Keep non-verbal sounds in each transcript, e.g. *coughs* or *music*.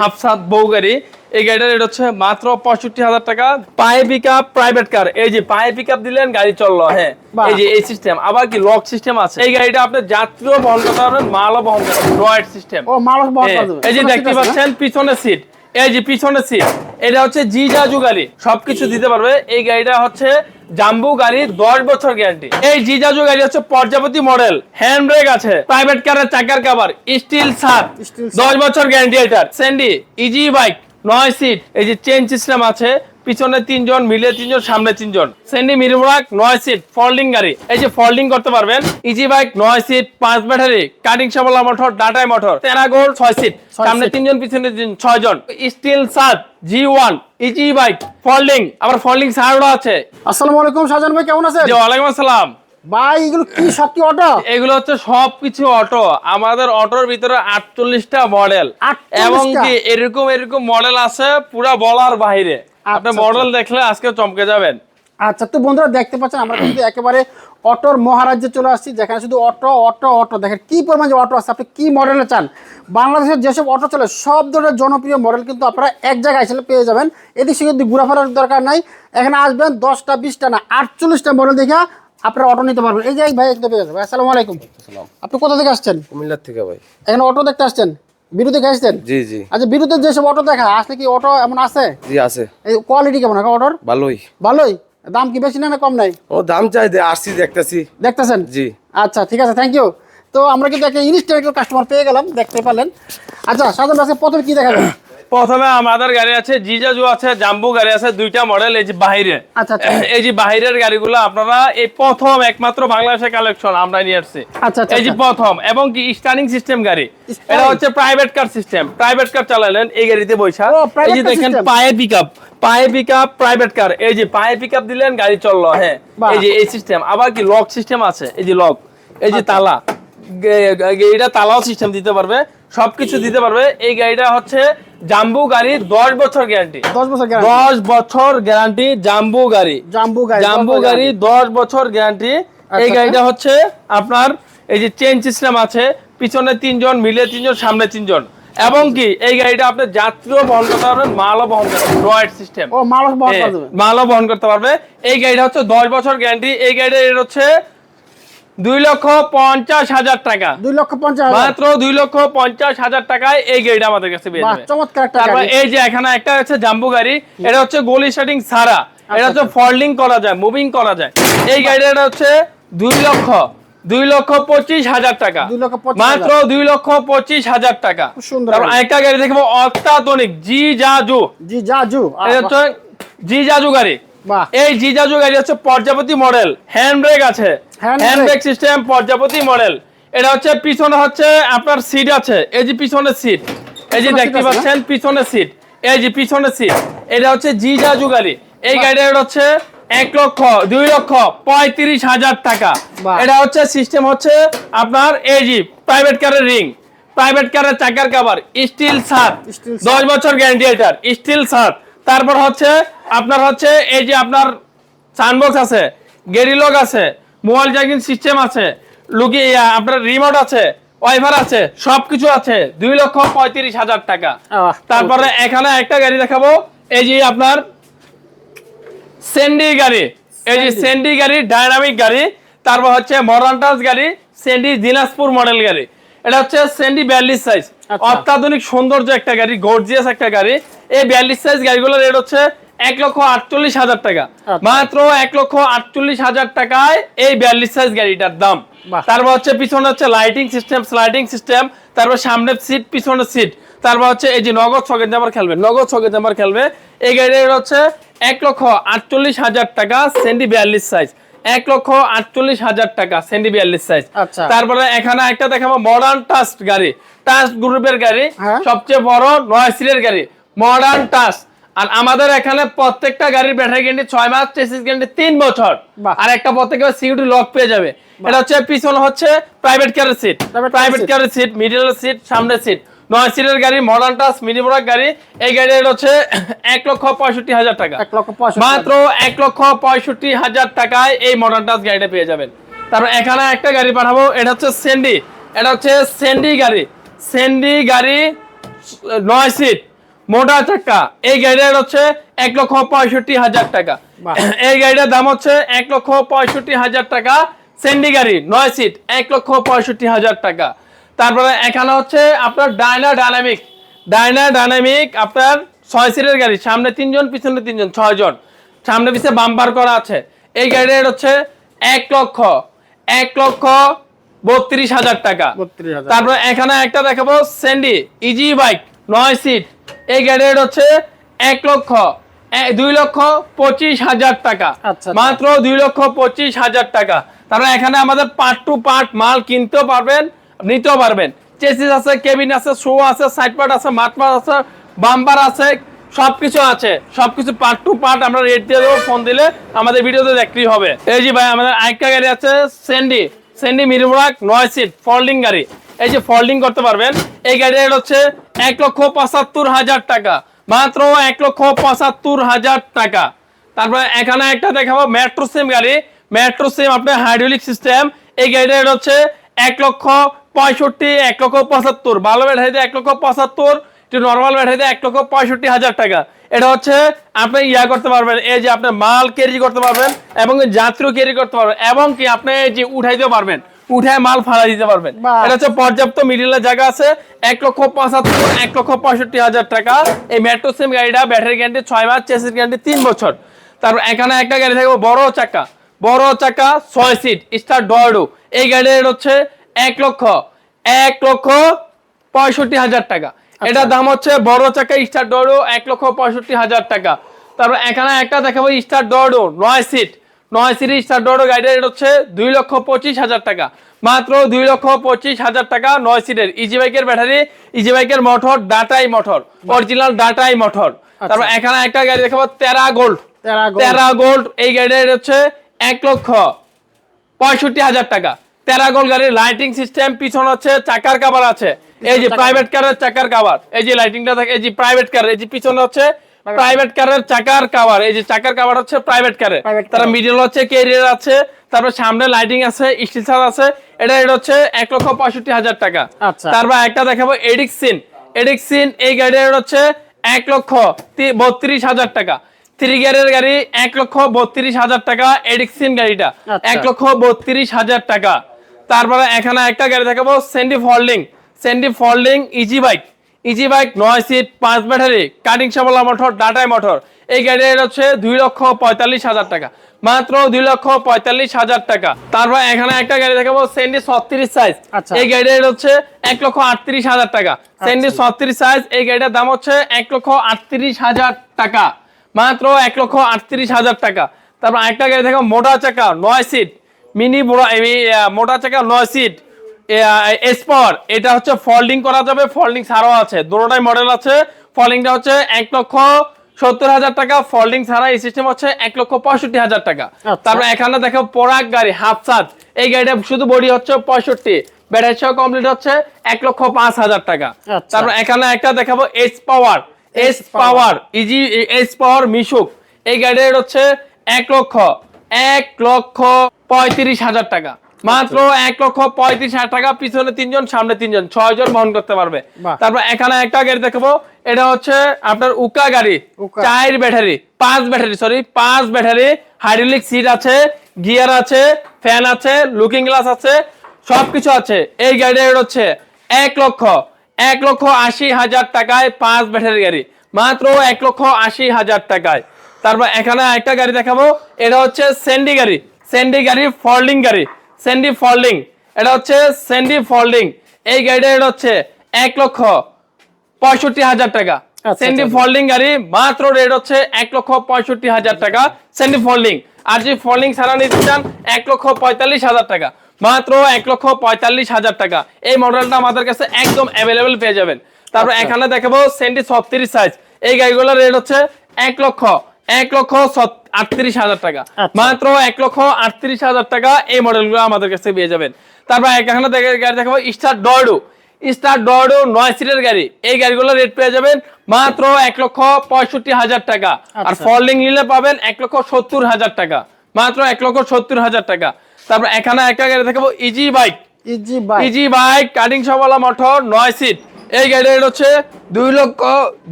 হাফসাত বউ গাড়ি। এই গাড়িটার রেট হচ্ছে মাত্র পঁয়ষট্টি হাজার টাকা। পায়ে পিক আপ প্রাইভেট কার এই যে পায়ে পিক আপ দিলেন গাড়ি চলল হ্যাঁ। এই যে এই সিস্টেম আবার কি লক সিস্টেম আছে? এই গাড়িটা আপনি যাত্রীও বহন করতে পারবেন মালও বহন করতে পারবেন সিস্টেম ও মানুষ বহন হ্যাঁ, এই যে দেখতে? পাচ্ছেন পিছনের সিট এই যে পিছনের সিট এটা হচ্ছে জি জাজু গাড়ি সবকিছু দিতে পারবে। এই গাড়িটা হচ্ছে জাম্বু গাড়ি দশ বছর গ্যারান্টি। এই জি জাজু গাড়ি হচ্ছে পর্যাপতি মডেল হ্যান্ড ব্রেক আছে প্রাইভেট কারের চাকার কাবার স্টিল সাত দশ বছর গ্যারান্টি এটার। স্যান্ডি ইজি বাইক নয় সিট এই যে চেন সিস্টেম আছে পিছনে তিনজন মিলে তিনজন সামনে তিনজন। স্যান্ডি মিরমুরাক নয় সিট ফোল্ডিং গাড়ি। এই যে ফোল্ডিং করতে পারবেন ইজি বাইক নয় সিট পাঁচ ব্যাটারি কাটিং সামলা মোটর ডাটাই মোটর তেরা গোল ছয় সিট সামনে। তিনজন পিছনে ছয় জন স্টিল সাত G one easy bike folding আবার ফোল্ডিং সারও আছে। আসসালামু আলাইকুম শাহজাহান ভাই কেমন আছেন? ওয়ালাইকুম আসসালাম। ভাই এগুলো কি শক্তি অটো এগুলো হচ্ছে সবকিছু অটো আমাদের অটোর ভিতরে আটচল্লিশটা মডেল এবং কি এরকম এরকম মডেল আছে পুরা বলার বাইরে। আপনি আচ্ছা, মডেল দেখলে আজকে চমকে যাবেন। আচ্ছা তো বন্ধুরা দেখতে পাচ্ছেন আমরা কিন্তু একেবারে অটোর মহারাজ্যে চলে আসছি। যেখানে শুধু অটো অটো অটো। দেখেন কি পরিমাণ যে অটো আছে আপনি কি মডেলে চান? বাংলাদেশের যেসব অটো চলে সব ধরনের জনপ্রিয় মডেল কিন্তু আপনারা এক জায়গায় এসে পেয়ে যাবেন। এদিক সেদিক দিয়ে ঘোরাফেরার দরকার নাই। এখানে আসবেন দশটা বিশটা না আটচল্লিশটা মডেল দেখে আপনারা অটো নিতে পারবেন। এই যে ভাই একদম পেয়ে যাবেন। আসসালামু আলাইকুম। আপনি কোথা থেকে আসছেন? কুমিল্লার থেকে ভাই। এখানে অটো দেখতে আসছেন? বিরু গেছেন জি জি। আচ্ছা বিরুতে যেসব অটো দেখা আসলে কি অটো এমন আছে? জি আছে। এই কোয়ালিটি কেমন? আছে অটোর? ভালোই। ভালোই? দাম কি বেশি না না কম নাই? ও দাম চাই দে আসছি দেখতেছি। দেখতেছেন? জি। আচ্ছা ঠিক আছে থ্যাংক ইউ তো আমরা কিন্তু একটা ইনস্ট্যান্ট কাস্টমার পেয়ে গেলাম দেখতে পারলেন আচ্ছা সাধারণ আজকে প্রথমে কি দেখাবেন? প্রথমে আমাদের গাড়ি আছে জিজাজু আছে জাম্বু গাড়ি আছে দুইটা মডেল এই যে বাহিরে। আচ্ছা, আচ্ছা। *clears throat* এই যে বাহিরের গাড়িগুলো আপনারা এই প্রথম একমাত্র বাংলাদেশের কালেকশন আমরা নিয়ে আসছি। আচ্ছা, এই যে। প্রথম এবং কি স্টার্নিং সিস্টেম গাড়ি। এটা হচ্ছে private car system private car চালালেন এই গাড়িতে বৈশা। এই যে দেখেন। পায়ে পিকআপ পায়ে পিকআপ প্রাইভেট কার এই যে পায়ে পিকআপ দিলেন গাড়ি চলল হ্যাঁ। এই যে এই সিস্টেম আবার কি লক সিস্টেম আছে এই যে লক এই যে। তালা। এটা তালাও সিস্টেম দিতে পারবে। সবকিছু দিতে পারবে। এই গাড়িটা হচ্ছে জাম্বু গাড়ি দশ বছর গ্যারান্টি দশ বছর গ্যারান্টি দশ বছর গ্যারান্টি জাম্বু গাড়ি। জাম্বু গাড়ি জাম্বু গাড়ি দশ বছর গ্যারান্টি এই আচ্ছা। গাড়িটা হচ্ছে আপনার এই যে চেন সিস্টেম আছে পিছনে তিনজন মিলে তিনজন সামনে তিনজন। এবং কি এই গাড়িটা আপনি যাত্রীও বহন করতে পারবেন মালও বহন করতে পারবেন ড্রয়েড সিস্টেম ও মানুষ বহন করে দেবে মালও বহন করতে পারবে। এই গাড়িটা হচ্ছে দশ বছর গ্যারান্টি এই গাড়িটা হচ্ছে দুই লক্ষ পঞ্চাশ হাজার টাকা। দুই লক্ষ পঞ্চাশ মাত্র দুই লক্ষ পঞ্চাশ হাজার টাকায় এই গাড়িটা আমাদের কাছে চমৎকার তারপর এই যে এখানে একটা আছে জাম্বু গাড়ি এটা হচ্ছে গোলি স্টার্টিং সারা। এটা হচ্ছে ফল্ডিং করা যায় মুভিং করা যায়। এই গাড়িটা হচ্ছে দুই লক্ষ দুই লক্ষ পঁচিশ হাজার টাকা। মাত্র দুই লক্ষ পঁচিশ হাজার টাকা। তারপর গাড়ি। আরেকটা গাড়ি দেখব অত্যাধুনিক জি জাজু। জি জাজু। হচ্ছে জি জাজু গাড়ি। এই জাজু গাড়ি হচ্ছে পর্যাপতি মডেল হ্যান্ড ব্রেক আছে। হ্যান্ড ব্রেক সিস্টেম পর্যাপতি মডেল এটা হচ্ছে পিছনে হচ্ছে আপনার সিট আছে। এই যে পিছনের সিট এই যে দেখতে? পাচ্ছেন পিছনের সিট এই যে পিছনের সিট এটা হচ্ছে জাজু গাড়ি এই। গাড়িটা হচ্ছে এক লক্ষ দুই লক্ষ পঁয়ত্রিশ হাজার টাকা। এটা হচ্ছে সিস্টেম হচ্ছে আপনার এই জি প্রাইভেট কারের রিং প্রাইভেট কারের চাকার কাভার স্টিল সাত। দশ বছর গ্যারান্টি এটার। স্টিল সাত। তারপর হচ্ছে আপনার হচ্ছে এই যে আপনার সানবক্স আছে গেরিলক আছে মোবাইল চার্জিং সিস্টেম আছে লুকি আপনার রিমোট আছে ওয়াইফার আছে সবকিছু আছে দুই লক্ষ পঁয়ত্রিশ হাজার টাকা। তারপরে এখানে একটা গাড়ি দেখাবো এই যে আপনার সেন্ডি গাড়ি এই যে সেন্ডি গাড়ি ডাইনামিক গাড়ি তারপর হচ্ছে মরান্টাস গাড়ি সেন্ডি দিনাজপুর মডেল গাড়ি। এটা হচ্ছে সেন্ডি বিয়াল্লিশ সাইজ আচ্ছা। অত্যাধুনিক সৌন্দর্য একটা গাড়ি গর্জিয়াস একটা গাড়ি। এই বিয়াল্লিশ সাইজ গাড়িগুলোর রেট হচ্ছে এক লক্ষ আটচল্লিশ হাজার টাকা। আচ্ছা। মাত্র এক লক্ষ আটচল্লিশ হাজার টাকায় এই বিয়াল্লিশ সাইজ গাড়িটার দাম। তারপর হচ্ছে পিছনে হচ্ছে লাইটিং সিস্টেম স্লাইডিং সিস্টেম তারপর সামনের সিট পিছনের সিট তারপর হচ্ছে এই যে নগদ সকেট জামার খেলবে নগদ সকেট জামার খেলবে। এই গাড়ির হচ্ছে এক লক্ষ আটচল্লিশ হাজার টাকা সেন্ডি বিয়াল্লিশ সাইজ এক লক্ষ আটচল্লিশ হাজার টাকা সেন্ডি বিয়াল্লিশ সাইজ আচ্ছা। তারপরে এখানে একটা দেখাবো মডার্ন টাস্ট গাড়ি। টাস্ট গ্রুপের গাড়ি। হ্যাঁ। সবচেয়ে বড় নয় সিটের গাড়ি। মডার্ন টাস্ট আর আমাদের এখানে প্রত্যেকটা গাড়ির ব্যাটারি গ্যারান্টি ছয় মাস চেসিস গ্যারান্টি তিন বছর। আর একটা প্রত্যেকে সিকিউরিটি লক পেয়ে যাবে। এটা হচ্ছে পিছনে হচ্ছে প্রাইভেট কারের সিট প্রাইভেট। কারের সিট মিডল সিট সামনের সিট নয় সিটের গাড়ি মডার্ন টাস মিনি বোরাক গাড়ি। এই গাড়ির হচ্ছে *coughs* এক লক্ষ পঁয়ষট্টি হাজার টাকা। এক লক্ষ মাত্র এক লক্ষ পঁয়ষট্টি হাজার টাকায় এই মডার্ন টাস গাড়িটা পেয়ে যাবেন। তারপর এখানে একটা গাড়ি পাঠাবো এটা হচ্ছে সেন্ডি এটা হচ্ছে সেন্ডি গাড়ি। সেন্ডি গাড়ি নয় সিট মোটা চাকা এই গাড়িটার হচ্ছে এক লক্ষ পঁয়ষট্টি হাজার টাকা। এই গাড়িটার দাম হচ্ছে এক লক্ষ পঁয়ষট্টি হাজার টাকা। সেন্ডি গাড়ি নয় সিট এক লক্ষ পঁয়ষট্টি হাজার টাকা। তারপরে এখানে হচ্ছে আপনার ডায়না ডায়নামিক। ডায়না ডায়নামিক আপনার ছয় সিটের গাড়ি সামনে তিনজন পিছনে তিনজন ছয় জন। সামনে পিছনে বাম্পার করা আছে। এই গাড়ির হচ্ছে এক লক্ষ এক লক্ষ বত্রিশ হাজার টাকা। 32,000 তারপর এখানে একটা দেখাবো স্যান্ডি ইজি বাইক নয় সিট এই গাড়ির হচ্ছে এক লক্ষ দুই লক্ষ পঁচিশ হাজার টাকা। আচ্ছা। মাত্র দুই লক্ষ পঁচিশ হাজার টাকা। তারপর এখানে আমাদের পার্ট টু পার্ট মাল কিনতেও পারবেন নিতেও পারবেন। চেসিস আছে কেবিন আছে শো আছে সাইড পার্ট আছে পার্ট আছে বাম্পার আছে সবকিছু আছে। সবকিছু পার্ট টু পার্ট আমরা রেট দিয়ে দেবো ফোন দিলে আমাদের ভিডিওতে দেখতেই হবে। এই যে ভাই আমাদের আরেকটা গাড়ি আছে স্যান্ডি স্যান্ডি মিরমুরাক নয় সিট ফোল্ডিং গাড়ি। এই যে ফোল্ডিং করতে পারবেন। এই গাড়ির হচ্ছে এক লক্ষ পঁচাত্তর হাজার টাকা। মাত্র এক লক্ষ পঁচাত্তর হাজার টাকা। তারপরে এখানে একটা দেখাবো মেট্রো সিম গাড়ি। মেট্রো সিম আপনার হাইড্রোলিক সিস্টেম এই গাড়িটার হচ্ছে এক লক্ষ পঁয়ষট্টি, এক লক্ষ পঁচাত্তর। ভালো ব্যাটারিতে এক লক্ষ পঁচাত্তর নর্মাল ব্যাটারিতে এক লক্ষ পঁয়ষট্টি হাজার টাকা। এটা হচ্ছে আপনি ইয়া করতে পারবেন, এই যে আপনি মাল ক্যারি করতে পারবেন এবং যাত্রীও ক্যারি করতে পারবেন এবং কি আপনি যে উঠাইতে পারবেন। উঠায় মাল ফালা দিতে পারবেন। এটা হচ্ছে পর্যাপ্ত মিডিলের জায়গা আছে এক লক্ষ পঁচাত্তর এক লক্ষ পঁয়ষট্টি হাজার টাকা। এই মেট্রো সিম গাড়িটা ব্যাটারি গ্যারান্টি ছয় মাস চেসিস গ্যারান্টি তিন বছর। তারপর এখানে একটা গাড়ি থাকবে বড় চাকা। বড় চাকা ছয় সিট স্টার ডয়ডো এই গাড়ির হচ্ছে এক লক্ষ এক লক্ষ পঁয়ষট্টি হাজার টাকা। এটার দাম হচ্ছে বড় চাকা স্টার ডয়ডো এক লক্ষ পঁয়ষট্টি হাজার টাকা। তারপর এখানে একটা দেখাবো স্টার ডয়ডো নয় সিট নয় সিরিজ স্টার ডোর গাড়ির হচ্ছে দুই লক্ষ পঁচিশ হাজার টাকা। মাত্র দুই লক্ষ পঁচিশ হাজার টাকা নয় সিটের ইজি বাইকের ব্যাটারি ইজি বাইকের মোটর ডাটাই মোটর অরিজিনাল ডাটাই মোটর তারপর এখানে একটা গাড়ি দেখাবো তেরা গোল্ড তেরা গোল্ড এই গাড়ির হচ্ছে এক লক্ষ পঁয়ষট্টি হাজার টাকা। তেরা গোল্ড গাড়ির লাইটিং সিস্টেম পিছনে হচ্ছে চাকার কাবার আছে। এই যে প্রাইভেট কারের চাকার কাবার এই যে লাইটিংটা থাকে এই যে প্রাইভেট কার এই যে পিছনে হচ্ছে প্রাইভেট কারের চাকার কাভার এই যে চাকার কাভার হচ্ছে প্রাইভেট কারে। তারা মিডল হচ্ছে ক্যারিয়ার আছে তারপর সামনে লাইটিং আছে স্টিচার আছে এটা এটা হচ্ছে এক লক্ষ পঁয়ষট্টি হাজার টাকা। আচ্ছা। তারপর একটা দেখাবো এডিক্সিন এডিক্সিন এই গাড়ির হচ্ছে এক লক্ষ বত্রিশ হাজার টাকা। থ্রি গিয়ারের গাড়ি এক লক্ষ বত্রিশ হাজার টাকা এডিক্সিন গাড়িটা। আচ্ছা। এক লক্ষ বত্রিশ হাজার টাকা। তারপরে এখানে একটা গাড়ি দেখাবো সেন্ডি folding সেন্ডি folding easy bike easy bike নয় সিট পাঁচ ব্যাটারি কাটিং সামলা মোটর ডাটাই মোটর এই গাড়ির হচ্ছে দুই লক্ষ পঁয়তাল্লিশ হাজার টাকা। মাত্র দুই লক্ষ পঁয়তাল্লিশ হাজার টাকা। তারপর এখানে একটা গাড়ি দেখাবো সেন্ডি ছত্রিশ সাইজ আচ্ছা। এই গাড়ির হচ্ছে এক লক্ষ আটত্রিশ হাজার টাকা। সেন্ডি ছত্রিশ সাইজ এই গাড়িটার দাম হচ্ছে এক লক্ষ আটত্রিশ হাজার টাকা। মাত্র এক লক্ষ আটত্রিশ হাজার টাকা। তারপর একটা গাড়ি দেখো মোটা চাকা নয় সিট মিনি মোটা চাকা নয় সিট এসপাওয়ার এটা হচ্ছে ফোল্ডিং করা যাবে ফোল্ডিং ছাড়াও আছে। দুটোটাই মডেল আছে। ফোল্ডিংটা হচ্ছে এক লক্ষ সত্তর হাজার টাকা ফোল্ডিং ছাড়া এই সিস্টেম হচ্ছে এক লক্ষ পঁয়ষট্টি হাজার টাকা। আচ্ছা। তারপর এখানে দেখো পরাগ গাড়ি হাফ সাজ এই গাড়িটা শুধু বডি হচ্ছে পঁয়ষট্টি ব্যাটারি সহ কমপ্লিট হচ্ছে এক লক্ষ পাঁচ হাজার টাকা। আচ্ছা। তারপর এখানে একটা দেখাবো S power S power easy S power মিশুক। এই গাড়ির হচ্ছে এক লক্ষ এক লক্ষ পঁয়ত্রিশ হাজার টাকা। মাত্র এক লক্ষ পঁয়ত্রিশ হাজার টাকা পিছনে তিনজন সামনে তিনজন ছয় জন বহন করতে পারবে। তারপর এখানে একটা গাড়ি দেখাবো এটা হচ্ছে আপনার উকা গাড়ি। চার ব্যাটারি পাঁচ ব্যাটারি সরি পাঁচ ব্যাটারি হাইড্রোলিক সিট আছে গিয়ার আছে ফ্যান আছে লুকিং গ্লাস আছে সবকিছু আছে। এই গাড়ির হচ্ছে এক লক্ষ এক লক্ষ আশি হাজার টাকায় পাঁচ ব্যাটারি গাড়ি মাত্র এক লক্ষ আশি হাজার টাকায়। তারপর এখানে একটা গাড়ি দেখাবো এটা হচ্ছে স্যান্ডি গাড়ি স্যান্ডি গাড়ি ফোল্ডিং গাড়ি। স্যান্ডি ফোল্ডিং এটা হচ্ছে স্যান্ডি ফোল্ডিং এই গাড়িটা এটা হচ্ছে এক লক্ষ পঁয়ষট্টি হাজার টাকা। আচ্ছা, স্যান্ডি আচ্ছা। ফোল্ডিং গাড়ি মাত্র রেট হচ্ছে এক লক্ষ পঁয়ষট্টি হাজার টাকা। স্যান্ডি ফোল্ডিং আর যে ফোল্ডিং ছাড়া নিতে চান এক লক্ষ পঁয়তাল্লিশ হাজার টাকা। মাত্র এক লক্ষ পঁয়তাল্লিশ হাজার টাকা। এই মডেলটা আমাদের কাছে একদম অ্যাভেলেবেল পেয়ে যাবেন। তারপর আচ্ছা। এখানে দেখাবো স্যান্ডি ছত্রিশ সাইজ এই গাড়িগুলোর রেট হচ্ছে এক লক্ষ এক লক্ষ আটত্রিশ হাজার টাকা। আচ্ছা। মাত্র এক লক্ষ আটত্রিশ হাজার টাকা এই মডেলগুলো আমাদের কাছে পেয়ে যাবেন। তারপর এখানে গাড়ি দেখাবো স্টার ডয়ডো স্টার ডয়ডো নয় সিটের গাড়ি। এই গাড়িগুলো রেট পেয়ে যাবেন মাত্র এক লক্ষ পঁয়ষট্টি হাজার টাকা। আর আচ্ছা। ফোল্ডিং নিলে পাবেন এক লক্ষ সত্তর হাজার টাকা। মাত্র এক লক্ষ সত্তর হাজার টাকা। তারপর এখানে একটা গাড়ি দেখাবো easy bike easy bike easy bike cutting সবলা মোটর নয় সিট এই গাড়ির হচ্ছে দুই লক্ষ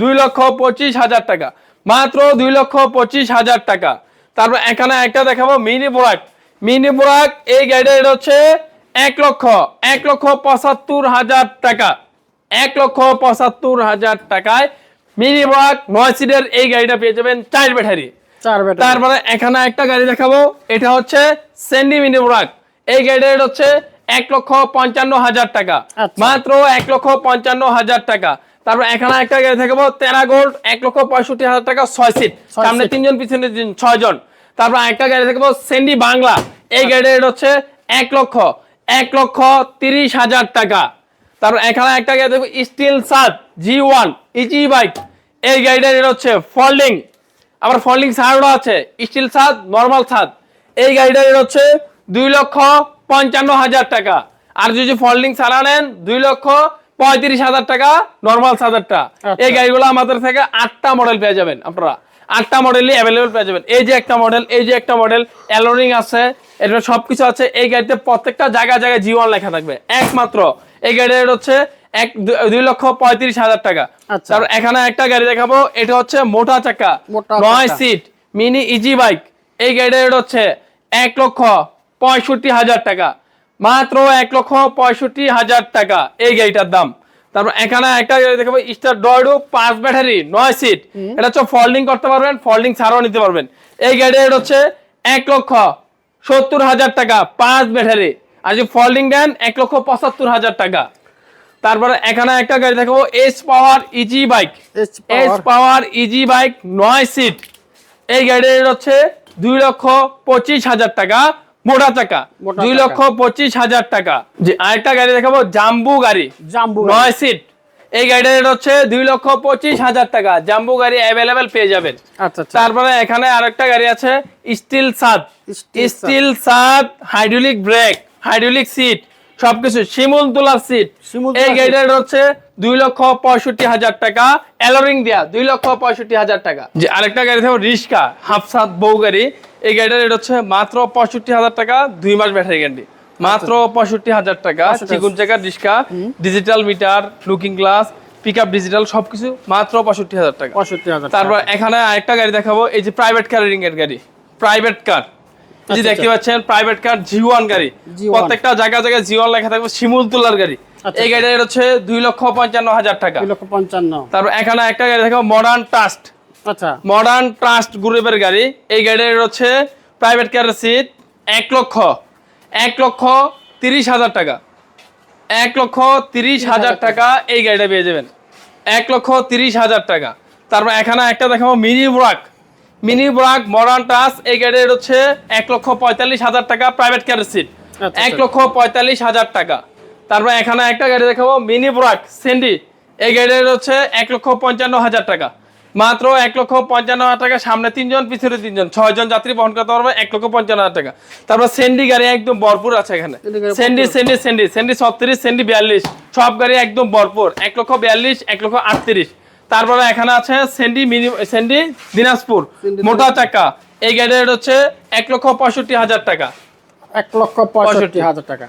দুই লক্ষ পঁচিশ হাজার টাকা। মাত্র দুই লক্ষ পঁচিশ হাজার টাকা। তারপর এখানে একটা দেখাবো মিনি বোরাক। মিনি বোরাক এই গাড়ির রেট হচ্ছে এক লক্ষ এক লক্ষ পঁচাত্তর হাজার টাকা। এক লক্ষ পঁচাত্তর হাজার টাকায় মিনি বোরাক নয় সিটের এই গাড়িটা পেয়ে যাবেন চার ব্যাটারি। তারপরে এখানে একটা গাড়ি দেখাবো এটা হচ্ছে সেন্ডি মিনি ব্রাক এই গাড়ির রেট হচ্ছে এক লক্ষ পঞ্চান্ন হাজার টাকা। আচ্ছা। মাত্র এক লক্ষ পঞ্চান্ন হাজার টাকা। তারপর এখানে একটা গাড়ি থাকব তেরা গোল্ড এক লক্ষ পঁয়ষট্টি হাজার টাকা ছয় সিট সামনে তিনজন পিছনে ছয় জন। তারপর একটা গাড়ি থাকব স্যান্ডি বাংলা এই গাড়ির রেট হচ্ছে এক লক্ষ এক লক্ষ তিরিশ হাজার টাকা। তারপর এখানে একটা গাড়ি দেখব স্টিল সাত জি ওয়ান ইজি বাইক এই গাড়িটার রেট হচ্ছে ফল্ডিং আবার ফল্ডিং ছাড়ও আছে স্টিল ছাদ নর্মাল ছাদ এই গাড়িটার রেট হচ্ছে দুই লক্ষ পঞ্চান্ন হাজার টাকা। আর যদি ফল্ডিং সারা নেন দুই লক্ষ পঁয়ত্রিশ হাজার টাকা নর্মাল ছাদারটা আচ্ছা। এই গাড়িগুলো আমাদের থেকে আটটা মডেল পেয়ে যাবেন আপনারা। আটটা মডেলই অ্যাভেলেবেল পেয়ে যাবেন। এই যে একটা মডেল এই যে একটা মডেল অ্যালোরিং আছে এটা সবকিছু আছে। এই গাড়িতে প্রত্যেকটা জায়গায় জায়গায় জীবন লেখা থাকবে একমাত্র। এই গাড়ির হচ্ছে এক দুই লক্ষ পঁয়ত্রিশ হাজার টাকা। আচ্ছা। তারপর এখানে একটা গাড়ি দেখাবো এটা হচ্ছে মোটা চাকা নয় সিট মিনি ইজি বাইক এই গাড়ির হচ্ছে এক লক্ষ পঁয়ষট্টি হাজার টাকা। মাত্র এক লক্ষ পঁয়ষট্টি হাজার টাকা। এই গাড়িটার দাম। তারপর এখানে একটা গাড়ি দেখাবো স্টার ডয়ডু পাঁচ ব্যাটারি নয় সিট। এটা হচ্ছে ফোল্ডিং করতে পারবেন ফোল্ডিং ছাড়াও নিতে পারবেন। এই গাড়ির রেট হচ্ছে এক লক্ষ সত্তর হাজার টাকা পাঁচ ব্যাটারি। আর যদি ফোল্ডিং দেন এক লক্ষ পঁচাত্তর হাজার টাকা। তারপরে এখানে একটা গাড়ি দেখাবো S power easy bike S power easy bike নয় সিট। এই গাড়ির হচ্ছে দুই লক্ষ পঁচিশ হাজার টাকা মোটা চাকা দুই লক্ষ পঁচিশ হাজার টাকা। যে আরেকটা গাড়ি দেখাবো জাম্বু গাড়ি। জাম্বু নয় সিট এই গাড়ির রেট হচ্ছে দুই লক্ষ পঁচিশ হাজার টাকা। জাম্বু গাড়ি অ্যাভেলেবেল পেয়ে যাবেন। আচ্ছা আচ্ছা। তারপরে এখানে আরেকটা গাড়ি আছে স্টিল ছাদ। স্টিল সাদ হাইড্রোলিক ব্রেক হাইড্রোলিক সিট সবকিছু শিমুল তোলার সিট এই গাড়িটার হচ্ছে দুই লক্ষ পঁয়ষট্টি হাজার টাকা। অ্যালোরিং দেয়া দুই লক্ষ পঁয়ষট্টি হাজার টাকা। যে আরেকটা গাড়ি থাকবে রিক্সা হাফসাত বউ গাড়ি। এই গাড়িটার রেট হচ্ছে মাত্র পঁয়ষট্টি হাজার টাকা দুই মাস ব্যাটারি গ্যারান্টি মাত্র পঁয়ষট্টি হাজার টাকা চিকুন চাকার রিক্সা digital meter looking glass pick up digital সবকিছু মাত্র পঁয়ষট্টি হাজার টাকা। পঁয়ষট্টি হাজার তারপর এখানে আরেকটা গাড়ি দেখাবো এই যে প্রাইভেট এর গাড়ি। প্রাইভেট কার যে আচ্ছা, দেখতে পাচ্ছেন প্রাইভেট কার জিওয়ান গাড়ি। G1 প্রত্যেকটা জায়গায় জায়গায় জিওয়ান লেখা থাকবে শিমুল তুলার গাড়ি। আচ্ছা, এই গাড়ির হচ্ছে দুই লক্ষ পঞ্চান্ন হাজার টাকা। দুই লক্ষ পঞ্চান্ন। তারপর এখানে একটা গাড়ি দেখাবো মডার্ন ট্রাস্ট আচ্ছা। মডার্ন ট্রাস্ট গ্রুপের গাড়ি। এই গাড়ির হচ্ছে প্রাইভেট কার সিট এক লক্ষ। এক লক্ষ তিরিশ হাজার টাকা। এক লক্ষ তিরিশ হাজার টাকা এই গাড়িটা পেয়ে যাবেন। এক লক্ষ তিরিশ হাজার টাকা। তারপর এখানে একটা দেখাবো মিনি ব্রাক মিনি ব্রাক মডার্ন টাস এই গাড়ির হচ্ছে এক লক্ষ পঁয়তাল্লিশ হাজার টাকা প্রাইভেট কারের সিট আচ্ছা, এক লক্ষ পঁয়তাল্লিশ হাজার টাকা। তারপর এখানে একটা গাড়ি দেখাবো মিনি ব্রাক সেন্ডি এই গাড়ির হচ্ছে এক লক্ষ পঞ্চান্ন হাজার টাকা। মাত্র এক লক্ষ পঞ্চান্ন হাজার টাকা। সামনে তিনজন পিছনে তিনজন। ছয়জন যাত্রী বহন করতে পারবে এক লক্ষ পঞ্চান্ন হাজার টাকা। তারপর সেন্ডি গাড়ি একদম ভরপুর আছে এখানে। সেন্ডি সেন্ডি সেন্ডি সেন্ডি ছত্রিশ সেন্ডি বিয়াল্লিশ। সব গাড়ি একদম ভরপুর। এক লক্ষ বিয়াল্লিশ এক লক্ষ আটত্রিশ। তারপরে এখানে আছে সেন্ডি মিনি সেন্ডি দিনাজপুর। মোটা চাকা। এই গাড়ির হচ্ছে এক লক্ষ পঁয়ষট্টি হাজার টাকা। এক লক্ষ পঁয়ষট্টি হাজার টাকা।